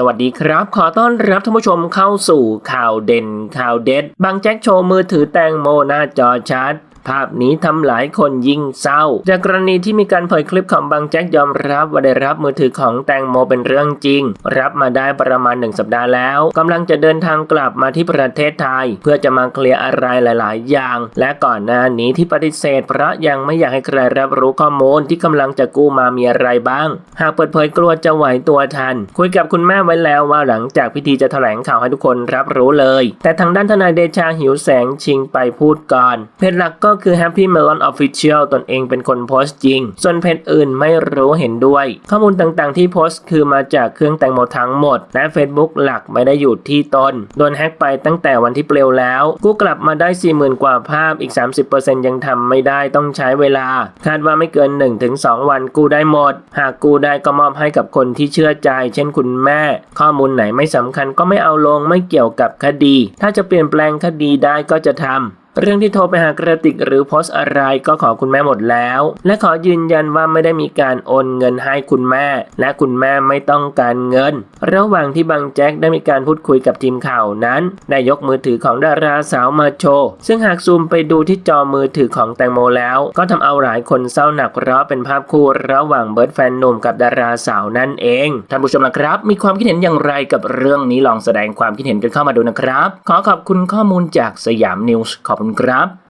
สวัสดีครับ ขอต้อนรับท่านผู้ชมเข้าสู่ข่าวเด่นข่าวเด็ด บางแจ็คโชว์มือถือแตงโมหน้าจอชัด ภาพนี้ทำหลายคนยิ่งเศร้า จากกรณีที่มีการเผยคลิปของบางแจ็คยอมรับว่าได้รับมือถือของแตงโมเป็นเรื่องจริง รับมาได้ประมาณหนึ่งสัปดาห์แล้วกำลังจะเดินทางกลับมาที่ประเทศไทย เพื่อจะมาเคลียร์อะไรหลาย ๆ อย่าง และก่อนหน้านี้ที่ปฏิเสธ เพราะยังไม่อยากให้ใครรับรู้ข้อมูลที่กำลังจะกู้มามีอะไรบ้าง หากเปิดเผยกลัวจะไหวตัวทัน คุยกับคุณแม่ไว้แล้วว่าหลังจากพิธีจะแถลงข่าวให้ทุกคนรับรู้เลย แต่ทางด้านทนายเดชาหิวแสงชิงไปพูดก่อนเพจหลักก็คือ Happy Melon Official ตนเองเป็นคนโพสต์จริง ส่วนเพจอื่นไม่รู้เห็นด้วย ข้อมูลต่างๆที่โพสต์คือมาจากเครื่องแตงโมทั้งหมด และ Facebook หลักไม่ได้อยู่ที่ตน โดนแฮ็กไปตั้งแต่วันที่เปลวแล้ว กูกลับมาได้ 40,000 กว่าภาพอีก 30%ยังทำไม่ได้ต้องใช้เวลา คาดว่าไม่เกิน 1-2 วันกู้ได้หมด หากกู้ได้ก็มอบให้กับคนที่เชื่อใจ เช่นคุณแม่ ข้อมูลไหนไม่สำคัญก็ไม่เอาลงไม่เกี่ยวกับคดี ถ้าจะเปลี่ยนแปลงคดีได้ก็จะทำ เรื่องที่โทรไปหากระติกหรือโพสต์อะไรก็ขอคุณแม่หมดแล้ว และขอยืนยันว่าไม่ได้มีการโอนเงินให้คุณแม่ และคุณแม่ไม่ต้องการเงิน ระหว่างที่บางแจ็คได้มีการพูดคุยกับทีมข่าวนั้นได้ยกมือถือของดาราสาวมาโชว์ซึ่งหากซูมไปดูที่จอมือถือของแตงโมแล้ว ก็ทำเอาหลายคนเศร้าหนักเพราะเป็นภาพคู่ระหว่างเบิร์ดแฟนหนุ่มกับดาราสาวนั่นเองท่านผู้ชมนะครับ มีความคิดเห็นอย่างไรกับเรื่องนี้ลองแสดงความคิดเห็นกันเข้ามาดูนะครับ ขอขอบคุณข้อมูลจากสยามนิวส์ขอบคุณครับ